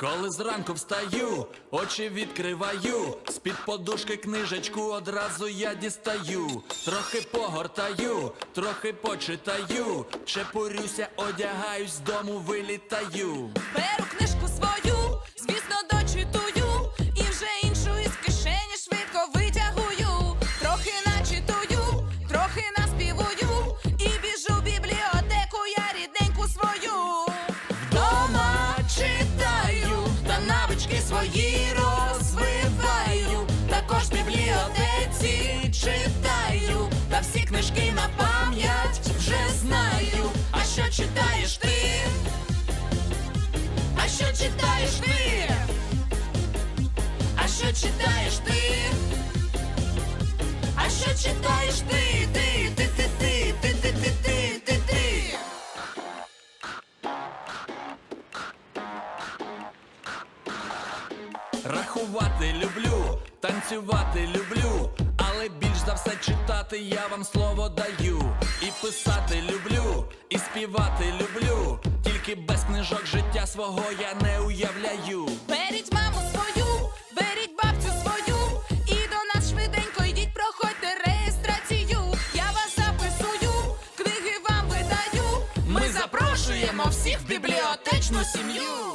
Коли зранку встаю, очі відкриваю, з-під подушки книжечку одразу я дістаю, трохи погортаю, трохи почитаю, чепурюся, одягаюсь, з дому вилітаю. Беру книжку свою, звісно, дочитую, і вже іншу із кишені швидко витягую. Трохи начитую, трохи наспівую, свої розвиваю. Також в бібліотеці читаю, та всі книжки на пам'ять вже знаю. А що читаєш ти? А що читаєш ти? А що читаєш ти? А що читаєш? Ти, Рахувати люблю, танцювати люблю, але більш за все читати я вам слово даю. І писати люблю, і співати люблю. Тільки без книжок життя свого я не уявляю. Беріть маму свою, беріть бабцю свою, і до нас швиденько йдіть, проходьте реєстрацію. Я вас записую, книги вам видаю. Ми запрошуємо всіх в бібліотечну сім'ю.